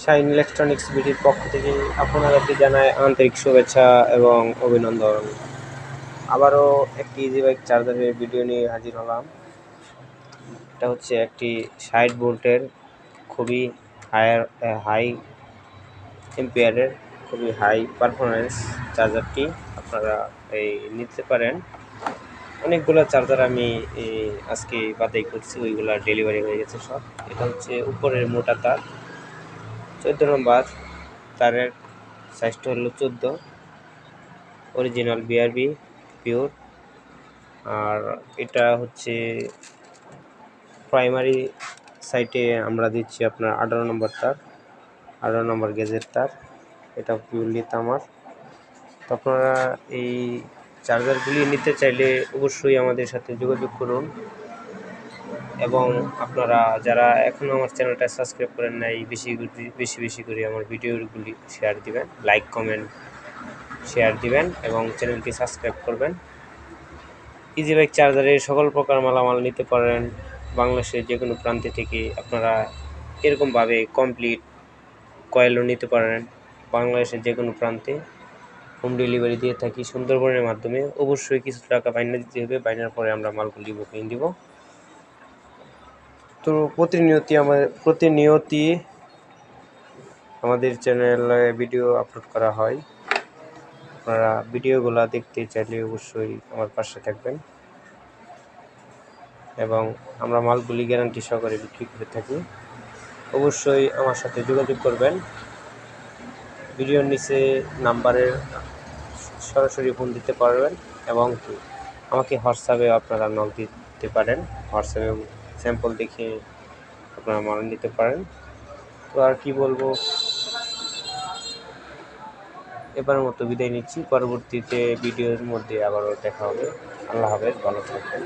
Shine electronics বিডির পক্ষ থেকে আপনাদেরকে জানায় আন্তরিক শুভেচ্ছা এবং অভিনন্দন। আবারও একটি ইজি বাইক চার্জারের ভিডিও নিয়ে হাজির হলাম। এটা হচ্ছে একটি ষাট ভোল্টের, খুবই হায়ার হাই এম্পিয়ারের খুবই হাই পারফরমেন্স চার্জারটি আপনারা এই নিতে পারেন। অনেকগুলো চার্জার আমি আজকে বাদাই করছি, ওইগুলো ডেলিভারি হয়ে গেছে সব। এটা হচ্ছে উপরের মোটা তার। চোদ্দ নম্বর তারের সাইজটা হলো চোদ্দ। অরিজিনাল বিআরবি পিওর আর এটা হচ্ছে প্রাইমারি সাইটে আমরা দিচ্ছি আপনার আঠারো নম্বর তার, আঠারো নম্বর গেজের তার। এটা পিওরলি তামার। তো আপনারা এই চার্জারগুলি নিতে চাইলে অবশ্যই আমাদের সাথে যোগাযোগ করুন। এবং আপনারা যারা এখনও আমার চ্যানেলটা সাবস্ক্রাইব করেন নাই, বেশি বেশি বেশি করে আমার ভিডিওগুলি শেয়ার দিবেন লাইক কমেন্ট শেয়ার দিবেন এবং চ্যানেলটি সাবস্ক্রাইব করবেন। ইজি বাইক চার্জারের সকল প্রকার মালামাল নিতে পারেন। বাংলাদেশের যে কোনো প্রান্তে থেকে আপনারা এরকমভাবে কমপ্লিট কয়েলও নিতে পারেন। বাংলাদেশের যে কোনো প্রান্তে হোম ডেলিভারি দিয়ে থাকি সুন্দরবনের মাধ্যমে। অবশ্যই কিছু টাকা বাইনা দিতে হবে। বাইনার পরে আমরা মালগুলি বুকিং দিব। তো প্রতিনিয়তই আমাদের প্রতিনিয়তই আমাদের চ্যানেলে ভিডিও আপলোড করা হয়। আপনারা ভিডিওগুলো দেখতে চাইলে অবশ্যই আমার পাশে থাকবেন। এবং আমরা মালগুলি গ্যারান্টি সহকারে বিক্রি করে থাকি। অবশ্যই আমার সাথে যোগাযোগ করবেন। ভিডিওর নিচে নাম্বারের সরাসরি ফোন দিতে পারবেন এবং আমাকে হোয়াটসঅ্যাপে আপনারা নক দিতে পারেন। হোয়াটসঅ্যাপে স্যাম্পল দেখে আপনারা মাল নিতে পারেন। তো আর কি বলব? এবার মতো বিদায় নিচ্ছি। পরবর্তীতে ভিডিওর মধ্যে আবারও দেখা হবে। আল্লাহ হাফেজ, ভালো থাকবেন।